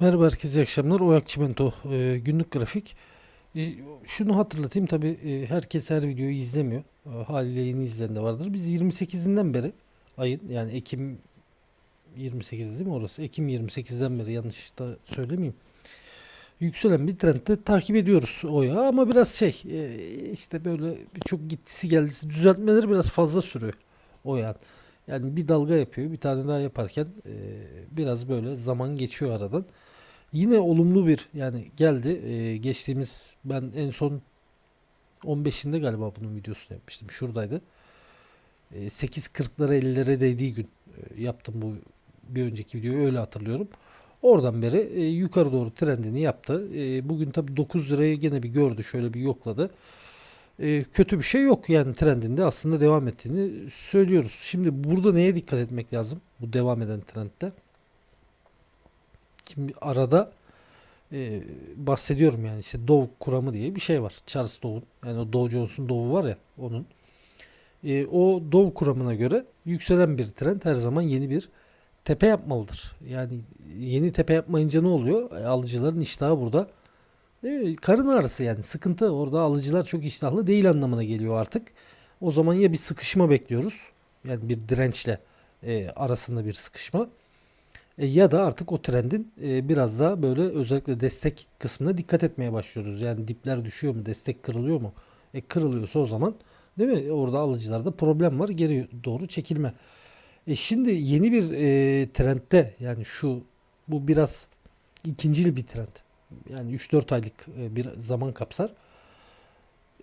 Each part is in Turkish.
Merhaba herkese iyi akşamlar. Oyak Çimento e, günlük grafik. E, şunu hatırlatayım tabi e, herkes her videoyu izlemiyor. E, haliyle yeni izleyen de vardır. Biz 28'inden beri ayın yani Ekim 28 değil mi orası? Ekim 28'den beri yanlış da söylemeyeyim. Yükselen bir trendde takip ediyoruz Oya ama biraz şey e, işte böyle çok gittisi geldisi düzeltmeleri biraz fazla sürüyor Oya. Yani bir dalga yapıyor bir tane daha yaparken e, biraz böyle zaman geçiyor aradan. Yine olumlu bir yani geldi. Ee, geçtiğimiz ben en son 15'inde galiba bunun videosunu yapmıştım. Şuradaydı. Ee, 8.40'lara 50'lere değdiği gün e, yaptım bu bir önceki videoyu öyle hatırlıyorum. Oradan beri e, yukarı doğru trendini yaptı. E, bugün tabi 9 lirayı gene bir gördü. Şöyle bir yokladı. E, kötü bir şey yok yani trendinde aslında devam ettiğini söylüyoruz. Şimdi burada neye dikkat etmek lazım? Bu devam eden trendde. Şimdi arada e, bahsediyorum yani işte Dow kuramı diye bir şey var. Charles Dow'un yani o Dow Jones'un Dow'u var ya onun. E, o Dow kuramına göre yükselen bir trend her zaman yeni bir tepe yapmalıdır. Yani yeni tepe yapmayınca ne oluyor? E, alıcıların iştahı burada. E, karın ağrısı yani sıkıntı orada alıcılar çok iştahlı değil anlamına geliyor artık. O zaman ya bir sıkışma bekliyoruz. Yani bir dirençle e, arasında bir sıkışma. E, ya da artık o trendin e, biraz daha böyle özellikle destek kısmına dikkat etmeye başlıyoruz. Yani dipler düşüyor mu, destek kırılıyor mu? E, kırılıyorsa o zaman değil mi? Orada alıcılarda problem var. Geri doğru çekilme. E, şimdi yeni bir e, trendte yani şu bu biraz ikincil bir trend. Yani 3-4 aylık e, bir zaman kapsar.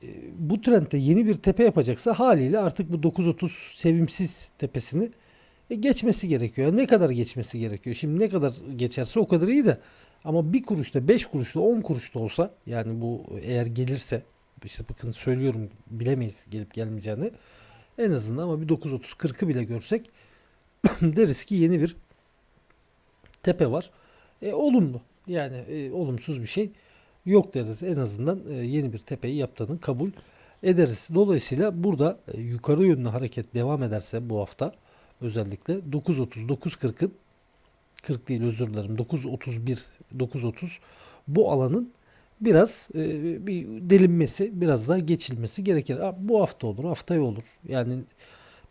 E, bu trendte yeni bir tepe yapacaksa haliyle artık bu 930 sevimsiz tepesini e, geçmesi gerekiyor. Ne kadar geçmesi gerekiyor? Şimdi ne kadar geçerse o kadar iyi de ama bir kuruşta, beş kuruşta, on kuruşta olsa yani bu eğer gelirse işte bakın söylüyorum bilemeyiz gelip gelmeyeceğini. En azından ama bir 9.30-40'ı bile görsek deriz ki yeni bir tepe var. E, olumlu. Yani e, olumsuz bir şey yok deriz. En azından e, yeni bir tepeyi yaptığını kabul ederiz. Dolayısıyla burada e, yukarı yönlü hareket devam ederse bu hafta özellikle 9.30 9.40'ın 40 değil özür dilerim 9.31 9.30 bu alanın biraz e, bir delinmesi biraz daha geçilmesi gerekir. Bu hafta olur haftaya olur. Yani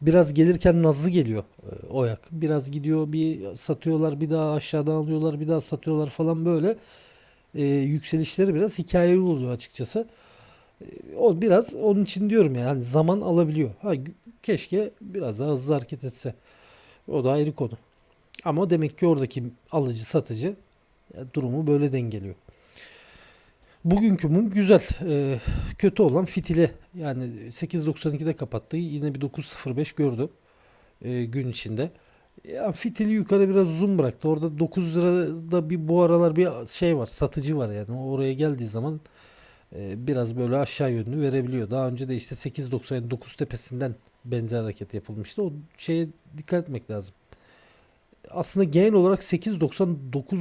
biraz gelirken nazlı geliyor e, oyak. Biraz gidiyor bir satıyorlar bir daha aşağıdan alıyorlar bir daha satıyorlar falan böyle e, yükselişleri biraz hikayeli oluyor açıkçası. E, o biraz onun için diyorum yani zaman alabiliyor. Ha keşke biraz daha hızlı hareket etse. O da ayrı konu. Ama demek ki oradaki alıcı satıcı durumu böyle dengeliyor. Bugünkü mum güzel. Ee, kötü olan fitili yani 8.92'de kapattı. Yine bir 9.05 gördü e, gün içinde. Ya fitili yukarı biraz uzun bıraktı. Orada 9 lirada bir bu aralar bir şey var. Satıcı var yani. Oraya geldiği zaman e, biraz böyle aşağı yönlü verebiliyor. Daha önce de işte 8.99 tepesinden benzer hareket yapılmıştı. O şeye dikkat etmek lazım. Aslında genel olarak 8.99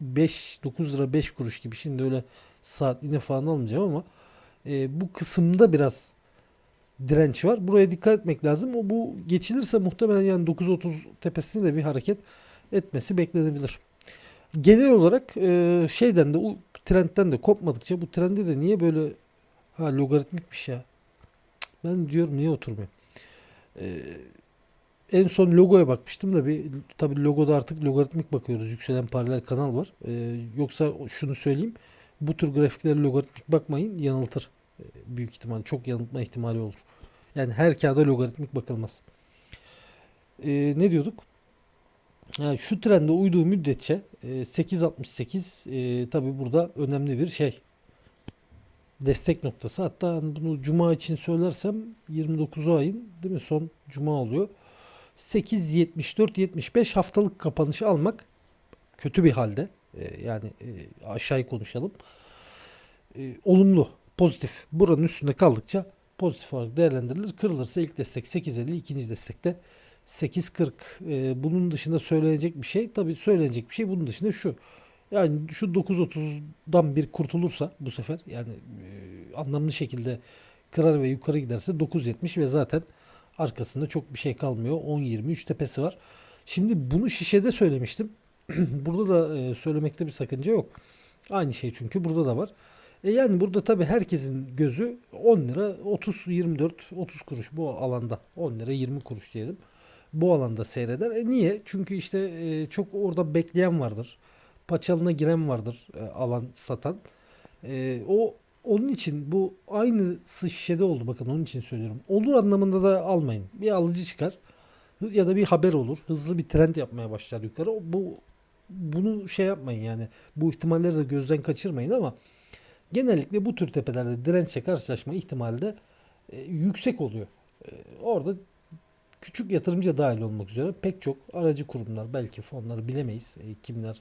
5 9 lira 5 kuruş gibi şimdi öyle saatliğine falan almayacağım ama e, bu kısımda biraz direnç var. Buraya dikkat etmek lazım. O bu geçilirse muhtemelen yani 9.30 tepesinde de bir hareket etmesi beklenebilir. Genel olarak e, şeyden de trendten de kopmadıkça bu trende de niye böyle ha logaritmikmiş ya. Ben diyorum niye oturmuyor. Ee, en son logoya bakmıştım da bir tabi logoda artık logaritmik bakıyoruz. Yükselen paralel kanal var. Ee, yoksa şunu söyleyeyim. Bu tür grafiklere logaritmik bakmayın yanıltır. Ee, büyük ihtimal çok yanıltma ihtimali olur. Yani her kağıda logaritmik bakılmaz. Ee, ne diyorduk? Yani şu trende uyduğu müddetçe e, 8.68 e, tabi burada önemli bir şey. Destek noktası. Hatta bunu cuma için söylersem 29 ayın değil mi son cuma oluyor. 8.74-75 haftalık kapanışı almak kötü bir halde. E, yani e, aşağıya konuşalım. E, olumlu, pozitif. Buranın üstünde kaldıkça pozitif olarak değerlendirilir. Kırılırsa ilk destek 8.50, ikinci destekte 8.40 e, bunun dışında söylenecek bir şey tabii söylenecek bir şey bunun dışında şu yani şu 9.30'dan bir kurtulursa bu sefer yani e, anlamlı şekilde kırar ve yukarı giderse 9.70 ve zaten arkasında çok bir şey kalmıyor 10.23 tepesi var. Şimdi bunu şişede söylemiştim. burada da e, söylemekte bir sakınca yok. Aynı şey çünkü burada da var. E yani burada tabii herkesin gözü 10 lira 30 24 30 kuruş bu alanda 10 lira 20 kuruş diyelim. Bu alanda seyreder. E niye? Çünkü işte e, çok orada bekleyen vardır. Paçalına giren vardır e, alan satan. E, o onun için bu aynısı şişede oldu bakın onun için söylüyorum. Olur anlamında da almayın. Bir alıcı çıkar ya da bir haber olur. Hızlı bir trend yapmaya başlar yukarı. Bu bunu şey yapmayın yani. Bu ihtimalleri de gözden kaçırmayın ama genellikle bu tür tepelerde dirençle karşılaşma ihtimali de e, yüksek oluyor. E, orada küçük yatırımcı dahil olmak üzere pek çok aracı kurumlar belki fonları bilemeyiz e, kimler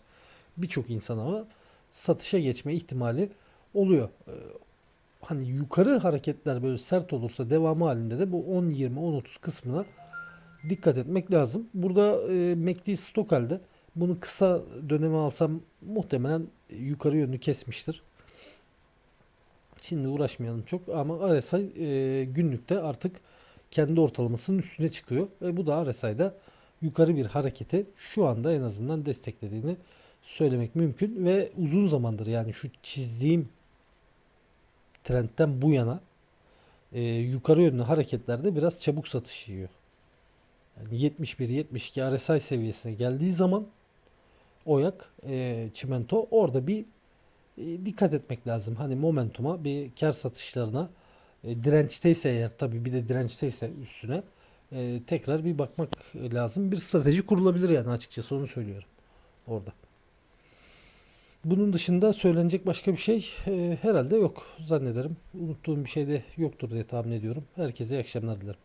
birçok insan ama satışa geçme ihtimali oluyor. E, hani yukarı hareketler böyle sert olursa devamı halinde de bu 10 20 10 30 kısmına dikkat etmek lazım. Burada e, MACD stok bunu kısa döneme alsam muhtemelen yukarı yönlü kesmiştir. Şimdi uğraşmayalım çok ama RSI e, günlükte artık kendi ortalamasının üstüne çıkıyor ve bu da RSI'da yukarı bir hareketi şu anda en azından desteklediğini söylemek mümkün ve uzun zamandır yani şu çizdiğim trendten bu yana e, yukarı yönlü hareketlerde biraz çabuk satış yiyor. Yani 71-72 RSI seviyesine geldiği zaman oyak e, çimento orada bir e, dikkat etmek lazım. Hani momentuma bir kar satışlarına e, dirençteyse eğer tabii bir de dirençteyse üstüne e, tekrar bir bakmak lazım. Bir strateji kurulabilir yani açıkçası onu söylüyorum orada. Bunun dışında söylenecek başka bir şey e, herhalde yok zannederim. Unuttuğum bir şey de yoktur diye tahmin ediyorum. Herkese iyi akşamlar dilerim.